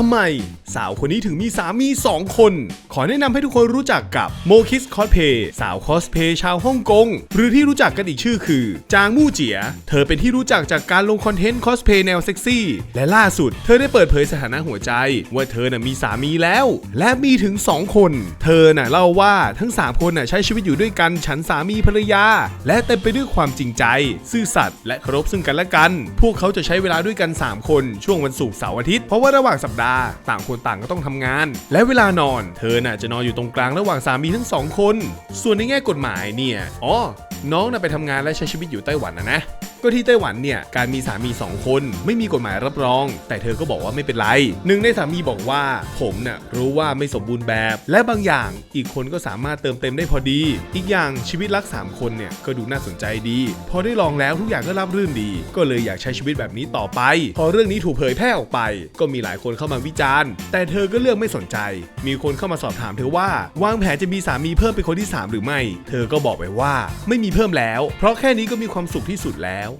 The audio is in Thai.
ทำไมสาวคนนี้ถึงมีสามี2คน ขอแนะนำให้ทุกคนรู้จักกับโมคิสคอสเพย์สาวคอสเพย์ชาวฮ่องกง หรือที่รู้จักกันอีกชื่อคือ จางมู่เจีย เธอเป็นที่รู้จักจากการลงคอนเทนต์คอสเพย์แนวเซ็กซี่ และล่าสุด เธอได้เปิดเผยสถานะหัวใจ ว่าเธอน่ะมีสามีแล้ว และมีถึง 2 คน เธอน่ะเล่าว่าทั้ง 3 คนน่ะใช้ชีวิตอยู่ด้วยกันฉันสามีภรรยา และเต็มไปด้วยความจริงใจ ซื่อสัตย์และเคารพซึ่งกันและกัน พวกเขาจะใช้เวลาด้วยกัน 3 คน ช่วงวันศุกร์เสาร์อาทิตย์เพราะว่าระหว่างสัปดาห์ต่างคนต่างก็ต้องทำงาน และเวลานอน เธอน่ะจะนอนอยู่ตรงกลางระหว่างสามีทั้งสองคน ส่วนในแง่กฎหมายเนี่ย อ๋อ น้องน่ะไปทำงานและใช้ชีวิตอยู่ไต้หวันนะนะ ก็ที่ไต้หวันเนี่ยการมีสามี 2 คนไม่มีกฎหมายรับรอง แต่เธอก็บอกว่าไม่เป็นไรหนึ่งในสามีบอกว่า ผมเน่ะรู้ว่าไม่สมบูรณ์แบบ และบางอย่างอีกคนก็สามารถเติมเต็มได้พอดี อีกอย่างชีวิตรัก 3 คนเนี่ยก็ดูน่าสนใจดี พอได้ลองแล้วทุกอย่างก็ราบรื่นดี ก็เลยอยากใช้ชีวิตแบบนี้ต่อไป พอเรื่องนี้ถูกเผยแพร่ออกไป ก็มีหลายคนเข้ามาวิจารณ์ แต่เธอก็เลือกไม่สนใจ มีคนเข้ามาสอบถามเธอว่าวางแผนจะมีสามีเพิ่มเป็นคนที่สามหรือไม่ เธอก็บอกไปว่า ไม่มีเพิ่มแล้ว เพราะแค่นี้ก็มีความสุขที่สุดแล้ว